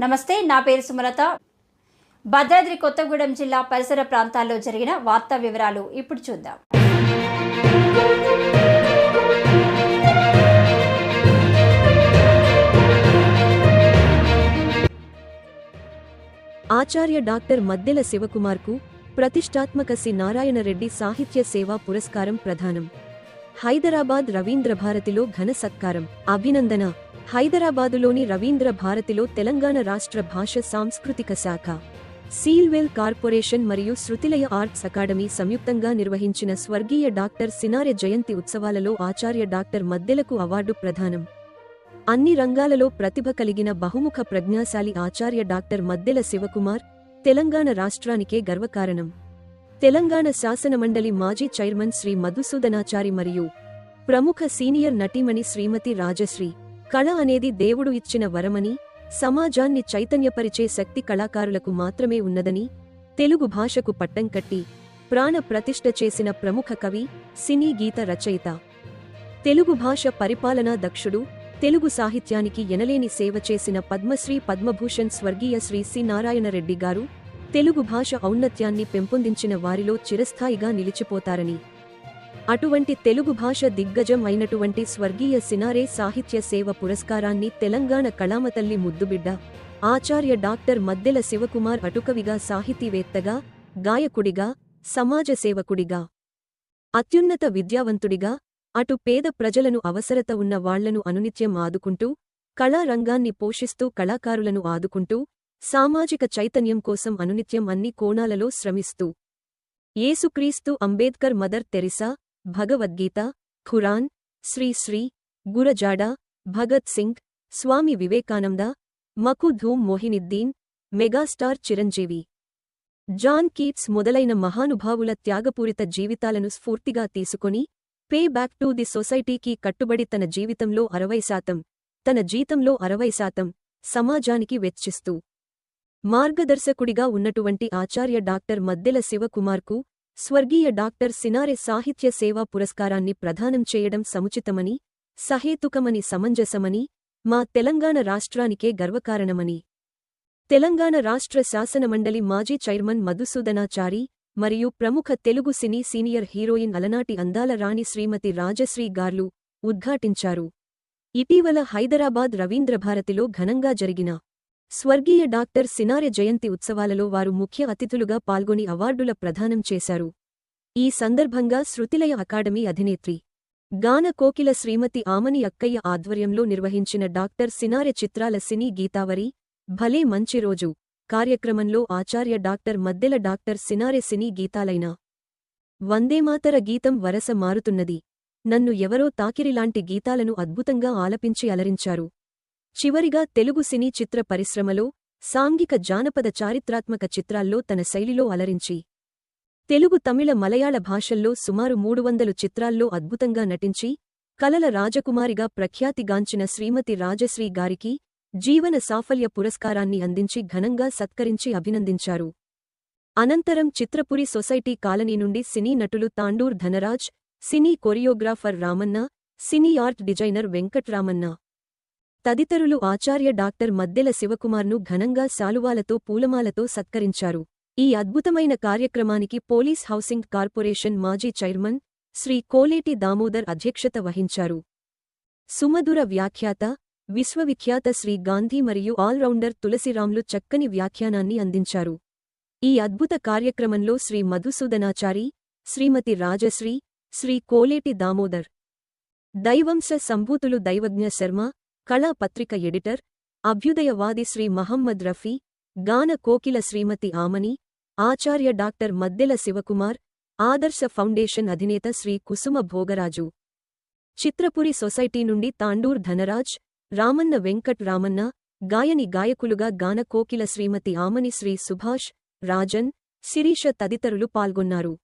నమస్తే నా పేరు సుమలత. భద్రాద్రి కొత్తగూడెం జిల్లా పరిసర ప్రాంతాల్లో జరిగిన వార్తా వివరాలు ఇప్పుడు చూద్దాం. ఆచార్య డాక్టర్ మద్దెల శివకుమార్కు ప్రతిష్టాత్మక సి. నారాయణరెడ్డి సాహిత్య సేవా పురస్కారం ప్రధానం హైదరాబాద్ రవీంద్ర భారతిలో ఘన సత్కారం. అభినందన. హైదరాబాదులోని రవీంద్ర భారతిలో తెలంగాణ రాష్ట్ర భాష సాంస్కృతిక శాఖ సీల్వెల్ కార్పొరేషన్ మరియు శృతిలయ ఆర్ట్స్ అకాడమీ సంయుక్తంగా నిర్వహించిన స్వర్గీయ డాక్టర్ సినారె జయంతి ఉత్సవాలలో ఆచార్య డాక్టర్ మద్దెలకు అవార్డు ప్రదానం. అన్ని రంగాలలో ప్రతిభ కలిగిన బహుముఖ ప్రజ్ఞాశాలి ఆచార్య డాక్టర్ మద్దెల శివకుమార్ తెలంగాణ రాష్ట్రానికే గర్వకారణం. తెలంగాణ శాసనమండలి మాజీ చైర్మన్ శ్రీ మధుసూదనాచారి మరియు ప్రముఖ సీనియర్ నటీమణి శ్రీమతి రాజశ్రీ కళ అనేది దేవుడు ఇచ్చిన వరమని సమాజాన్ని చైతన్యపరిచే శక్తి కళాకారులకు మాత్రమే ఉన్నదని తెలుగు భాషకు పట్టం కట్టి ప్రాణ ప్రతిష్ఠ చేసిన ప్రముఖ కవి సినీ గీత రచయిత. తెలుగు భాష పరిపాలనా దక్షుడు తెలుగు సాహిత్యానికి ఎనలేని సేవ చేసిన పద్మశ్రీ పద్మభూషణ్ స్వర్గీయ శ్రీ సి. నారాయణరెడ్డి గారు తెలుగు భాష ఔన్నత్యాన్ని పెంపొందించిన వారిలో చిరస్థాయిగా నిలిచిపోతారని. అటువంటి తెలుగు భాష దిగ్గజం అయినటువంటి స్వర్గీయ సినారే సాహిత్య సేవ పురస్కారాన్ని తెలంగాణ కళామతల్లి ముద్దుబిడ్డ ఆచార్య డాక్టర్ మద్దెల శివకుమార్ అటుకవిగా సాహితీవేత్తగా గాయకుడిగా సమాజ సేవకుడిగా అత్యున్నత విద్యావంతుడిగా అటు పేద ప్రజలను అవసరత ఉన్న వాళ్ళను అనునిత్యం ఆదుకుంటూ కళారంగాన్ని పోషిస్తూ కళాకారులను ఆదుకుంటూ సామాజిక చైతన్యం కోసం అనునిత్యం అన్ని కోణాలలో శ్రమిస్తూ. ఏసుక్రీస్తు Ambedkar Mother Teresa Bhagavadgita Quran Sri Sri Gurajada Bhagat Singh Swami Vivekananda Makhdoom Mohiuddin megastar Chiranjeevi. John Keats మొదలైన మహానుభావుల త్యాగపూరిత జీవితాలను స్ఫూర్తిగా తీసుకొని పే బ్యాక్ టు ది సొసైటీకి కట్టుబడి తన జీవితంలో అరవై శాతం తన జీతంలో అరవై శాతం సమాజానికి వెచ్చిస్తూ మార్గదర్శకుడిగా ఉన్నటువంటి ఆచార్య డాక్టర్ మద్దెల శివకుమార్కు స్వర్గీయ డాక్టర్ సినారె సాహిత్య సేవా పురస్కారాన్ని ప్రదానం చేయడం సముచితమని సహేతుకమని సమంజసమని మా తెలంగాణ రాష్ట్రానికే గర్వకారణమని. తెలంగాణ రాష్ట్ర శాసనమండలి మాజీ చైర్మన్ మధుసూదనాచారి మరియు ప్రముఖ తెలుగు సినీ సీనియర్ హీరోయిన్ అలనాటి అందాల రాణి శ్రీమతి రాజశ్రీ గార్లు ఉద్ఘాటించారు. ఇటీవల హైదరాబాద్ రవీంద్రభారతిలో ఘనంగా జరిగిన స్వర్గీయ డాక్టర్ సినారె జయంతి ఉత్సవాలలో వారు ముఖ్య అతిథులుగా పాల్గొని అవార్డుల ప్రదానం చేశారు. ఈ సందర్భంగా శృతిలయ అకాడమీ అధినేత్రి గాన కోకిల శ్రీమతి ఆమని అక్కయ్య ఆధ్వర్యంలో నిర్వహించిన డాక్టర్ సినారె చిత్రాల సినీ గీతావరి భలే మంచి రోజు కార్యక్రమంలో Acharya doctor Maddela doctor Cinare cine గీతాలైన వందేమాతర గీతం వరస మారుతున్నది. నన్ను ఎవరో తాకిరిలాంటి గీతాలను అద్భుతంగా ఆలపించి అలరించారు. చివరిగా తెలుగు సినీ చిత్ర పరిశ్రమలో సాంఘిక జానపద చారిత్రాత్మక చిత్రాల్లో తన శైలిలో అలరించి తెలుగు తమిళ మలయాళ భాషల్లో సుమారు మూడు వందలు చిత్రాల్లో అద్భుతంగా నటించి కలల రాజకుమారిగా ప్రఖ్యాతిగాంచిన శ్రీమతి రాజశ్రీ గారికి జీవన సాఫల్య పురస్కారాన్ని అందించి ఘనంగా సత్కరించి అభినందించారు. అనంతరం చిత్రపురి సొసైటీ కాలనీ నుండి సినీ నటులు Tandur Dhanraj cine choreographer Ramanna cine art designer Venkatramanna తదితరులు ఆచార్య డాక్టర్ మద్దెల శివకుమార్ను ఘనంగా శాలువాలతో పూలమాలతో సత్కరించారు. ఈ అద్భుతమైన కార్యక్రమానికి పోలీస్ హౌసింగ్ కార్పొరేషన్ మాజీ చైర్మన్ శ్రీ కోలేటి దామోదర్ అధ్యక్షత వహించారు. సుమధుర వ్యాఖ్యాత విశ్వవిఖ్యాత శ్రీ గాంధీ మరియు ఆల్రౌండర్ తులసిరామ్లు చక్కని వ్యాఖ్యానాన్ని అందించారు. ఈ అద్భుత కార్యక్రమంలో శ్రీ మధుసూదనాచారి శ్రీమతి రాజశ్రీ శ్రీ కోలేటి దామోదర్ దైవంశ సంభూతులు దైవజ్ఞ శర్మ కళా పత్రిక ఎడిటర్ అభ్యుదయవాది శ్రీ మహమ్మద్ రఫీ గాన కోకిల శ్రీమతి ఆమని ఆచార్య డాక్టర్ మద్దెల శివకుమార్ ఆదర్శ ఫౌండేషన్ అధినేత శ్రీ కుసుమ భోగరాజు. చిత్రపురి సొసైటీ నుండి తాండూర్ ధనరాజ్ రామన్న వెంకట్ రామన్న గాయని గాయకులుగా గాన కోకిల శ్రీమతి ఆమని శ్రీ సుభాష్ రాజన్ శిరీష తదితరులు పాల్గొన్నారు.